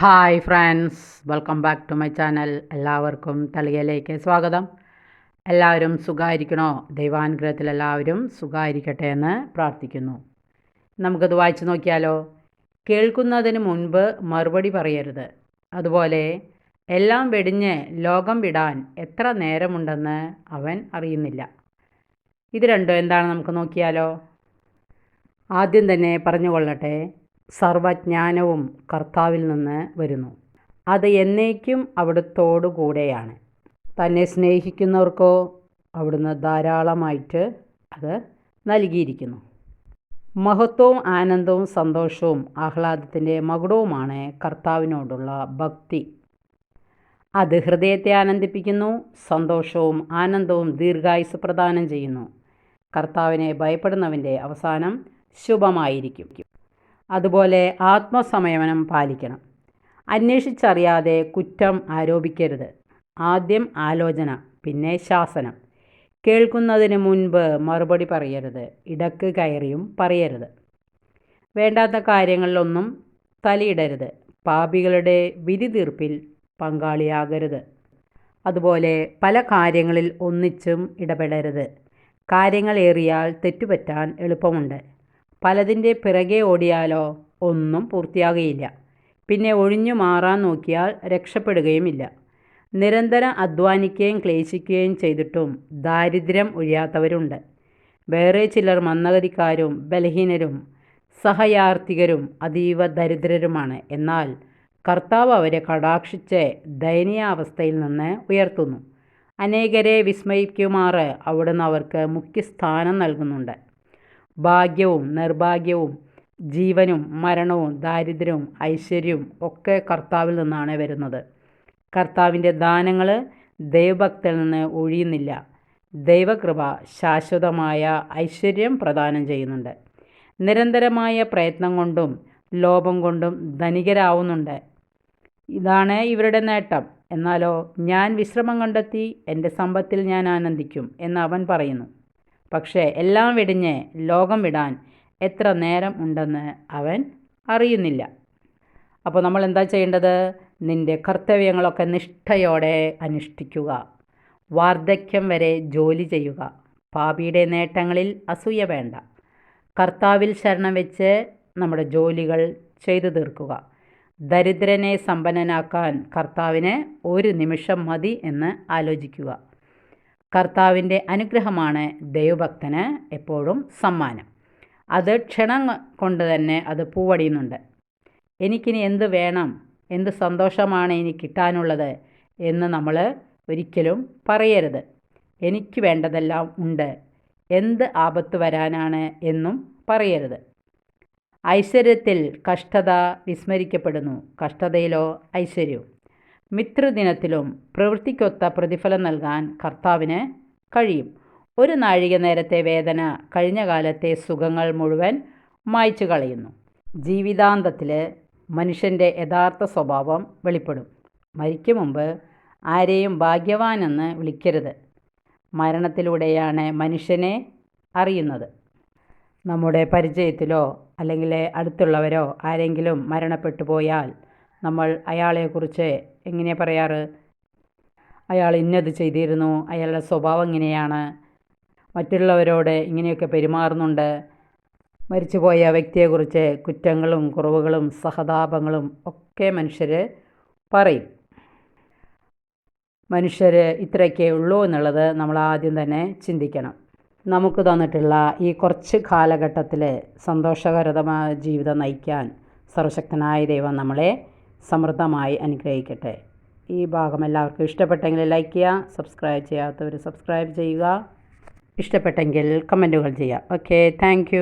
Hi friends welcome back to my channel എല്ലാവർക്കും തളികയിലേക്ക് സ്വാഗതം. എല്ലാവരും സുഖമായിരിക്കണോ ദൈവാനുഗ്രഹത്തിൽ എല്ലാവരും സുഖമായിരിക്കട്ടെ എന്ന് പ്രാർത്ഥിക്കുന്നു. നമുക്കത് വായിച്ചു നോക്കിയാലോ? കേൾക്കുന്നതിന് മുൻപ് മറുപടി പറയരുത്. അതുപോലെ എല്ലാം വെടിഞ്ഞ് ലോകം വിടാൻ എത്ര നേരമുണ്ടെന്ന് അവൻ അറിയുന്നില്ല. ഇത് രണ്ടും എന്താണ് നമുക്ക് നോക്കിയാലോ? ആദ്യം തന്നെ പറഞ്ഞുകൊള്ളട്ടെ. സർവജ്ഞാനവും കർത്താവിൽ നിന്ന് വരുന്നു. അത് എന്നേക്കും അവിടുത്തോടു കൂടെയാണ്. തന്നെ സ്നേഹിക്കുന്നവർക്കോ അവിടുന്ന് ധാരാളമായിട്ട് അത് നൽകിയിരിക്കുന്നു. മഹത്വവും ആനന്ദവും സന്തോഷവും ആഹ്ലാദത്തിന്റെ മകുടവുമാണ് കർത്താവിനോടുള്ള ഭക്തി. അത് ഹൃദയത്തെ ആനന്ദിപ്പിക്കുന്നു സന്തോഷവും ആനന്ദവും ദീർഘായുസ് പ്രദാനം ചെയ്യുന്നു. കർത്താവിനെ ഭയപ്പെടുന്നവന്റെ അവസാനം ശുഭമായിരിക്കും. അതുപോലെ ആത്മസംയമനം പാലിക്കണം. അന്വേഷിച്ചറിയാതെ കുറ്റം ആരോപിക്കരുത്. ആദ്യം ആലോചന പിന്നെ ശാസനം. കേൾക്കുന്നതിന് മുൻപ് മറുപടി പറയരുത്. ഇടയ്ക്ക് കയറിയും പറയരുത്. വേണ്ടാത്ത കാര്യങ്ങളിലൊന്നും തലയിടരുത്. പാപികളുടെ വിധി തീർപ്പിൽ പങ്കാളിയാകരുത്. അതുപോലെ പല കാര്യങ്ങളിൽ ഒന്നിച്ചും ഇടപെടരുത്. കാര്യങ്ങളേറിയാൽ തെറ്റുപറ്റാൻ എളുപ്പമുണ്ട്. പലതിന്റെ പിറകെ ഓടിയാലോ ഒന്നും പൂർത്തിയാകുകയില്ല പിന്നെ ഒഴിഞ്ഞു മാറാൻ നോക്കിയാൽ രക്ഷപ്പെടുകയുമില്ല. നിരന്തരം അധ്വാനിക്കുകയും ക്ലേശിക്കുകയും ചെയ്തിട്ടും ദാരിദ്ര്യം ഒഴിയാത്തവരുണ്ട്. വേറെ ചിലർ മന്ദഗതിക്കാരും ബലഹീനരും സഹയാർത്ഥികരും അതീവ ദരിദ്രരുമാണ്. എന്നാൽ കർത്താവ് അവരെ കടാക്ഷിച്ച് ദയനീയാവസ്ഥയിൽ നിന്ന് ഉയർത്തുന്നു. അനേകരെ വിസ്മയിക്കുമാറ് അവിടുന്ന് അവർക്ക് മുഖ്യസ്ഥാനം നൽകുന്നുണ്ട്. ഭാഗ്യവും നിർഭാഗ്യവും ജീവനും മരണവും ദാരിദ്ര്യവും ഐശ്വര്യവും ഒക്കെ കർത്താവിൽ നിന്നാണ് വരുന്നത്. കർത്താവിന്റെ ദാനങ്ങൾ ദൈവഭക്തിൽ നിന്ന് ഒഴിയുന്നില്ല. ദൈവകൃപ ശാശ്വതമായ ഐശ്വര്യം പ്രദാനം ചെയ്യുന്നുണ്ട്. നിരന്തരമായ പ്രയത്നം കൊണ്ടും ലോപം കൊണ്ടും ധനികരാവുന്നുണ്ട്. ഇതാണ് ഇവരുടെ നേട്ടം. എന്നാലോ ഞാൻ വിശ്രമം കണ്ടെത്തി എന്റെ സമ്പത്തിൽ ഞാൻ ആനന്ദിക്കും എന്ന് അവൻ പറയുന്നു. പക്ഷേ എല്ലാം വെടിഞ്ഞ് ലോകം വിടാൻ എത്ര നേരം ഉണ്ടെന്ന് അവൻ അറിയുന്നില്ല. അപ്പോൾ നമ്മൾ എന്താ ചെയ്യേണ്ടത്? നിന്റെ കർത്തവ്യങ്ങളൊക്കെ നിഷ്ഠയോടെ അനുഷ്ഠിക്കുക. വാർദ്ധക്യം വരെ ജോലി ചെയ്യുക. പാപിയുടെ നേട്ടങ്ങളിൽ അസൂയ വേണ്ട. കർത്താവിൽ ശരണം വെച്ച് നമ്മുടെ ജോലികൾ ചെയ്തു തീർക്കുക. ദരിദ്രനെ സമ്പന്നനാക്കാൻ കർത്താവിന് ഒരു നിമിഷം മതി എന്ന് ആലോചിക്കുക. കർത്താവിന്റെ അനുഗ്രഹമാണ് ദൈവഭക്തന് എപ്പോഴും സമ്മാനം. അത് ക്ഷണം കൊണ്ട് തന്നെ അത് പൂവടിയുന്നുണ്ട്. എനിക്കിനി എന്ത് വേണം? എന്ത് സന്തോഷമാണ് ഇനി കിട്ടാനുള്ളത്? എന്ന് നമ്മൾ ഒരിക്കലും പറയരുത്. എനിക്ക് വേണ്ടതെല്ലാം ഉണ്ട്. എന്ത് ആപത്ത് വരാനാണ് എന്നും പറയരുത്. ഐശ്വര്യത്തിൽ കഷ്ടത വിസ്മരിക്കപ്പെടുന്നു. കഷ്ടതയിലോ ഐശ്വര്യവും. മിത്രദിനത്തിലും പ്രവൃത്തിക്കൊത്ത പ്രതിഫലം നൽകാൻ കർത്താവിന് കഴിയും. ഒരു നാഴിക നേരത്തെ വേദന കഴിഞ്ഞ കാലത്തെ സുഖങ്ങൾ മുഴുവൻ മായ്ച്ചു കളയുന്നു. ജീവിതാന്തത്തിൽ മനുഷ്യന്റെ യഥാർത്ഥ സ്വഭാവം വെളിപ്പെടും. മരിക്കും മുമ്പ് ആരെയും ഭാഗ്യവാനെന്ന് വിളിക്കരുത്. മരണത്തിലൂടെയാണ് മനുഷ്യനെ അറിയുന്നത്. നമ്മുടെ പരിചയത്തിലോ അല്ലെങ്കിൽ അടുത്തുള്ളവരോ ആരെങ്കിലും മരണപ്പെട്ടു പോയാൽ നമ്മൾ അയാളെക്കുറിച്ച് എങ്ങനെ പറയാറ്? അയാൾ ഇന്നത് ചെയ്തിരുന്നു. അയാളുടെ സ്വഭാവം ഇങ്ങനെയാണ് മറ്റുള്ളവരോട് ഇങ്ങനെയൊക്കെ പെരുമാറുന്നുണ്ട്. മരിച്ചുപോയ വ്യക്തിയെക്കുറിച്ച് കുറ്റങ്ങളും കുറവുകളും സഹതാപങ്ങളും ഒക്കെ മനുഷ്യർ പറയും. മനുഷ്യർ ഇത്രയൊക്കെ ഉള്ളൂ എന്നുള്ളത് നമ്മൾ ആദ്യം തന്നെ ചിന്തിക്കണം. നമുക്ക് തന്നിട്ടുള്ള ഈ കുറച്ച് കാലഘട്ടത്തിൽ സന്തോഷകരമായ ജീവിതം നയിക്കാൻ സർവശക്തനായ ദൈവം നമ്മളെ സമൃദ്ധമായി അനുഗ്രഹിക്കട്ടെ. ഈ ഭാഗം എല്ലാവർക്കും ഇഷ്ടപ്പെട്ടെങ്കിൽ ലൈക്ക് ചെയ്യുക സബ്സ്ക്രൈബ് ചെയ്യാത്തവർ സബ്സ്ക്രൈബ് ചെയ്യുക. ഇഷ്ടപ്പെട്ടെങ്കിൽ കമന്റുകൾ ചെയ്യുക. Okay thank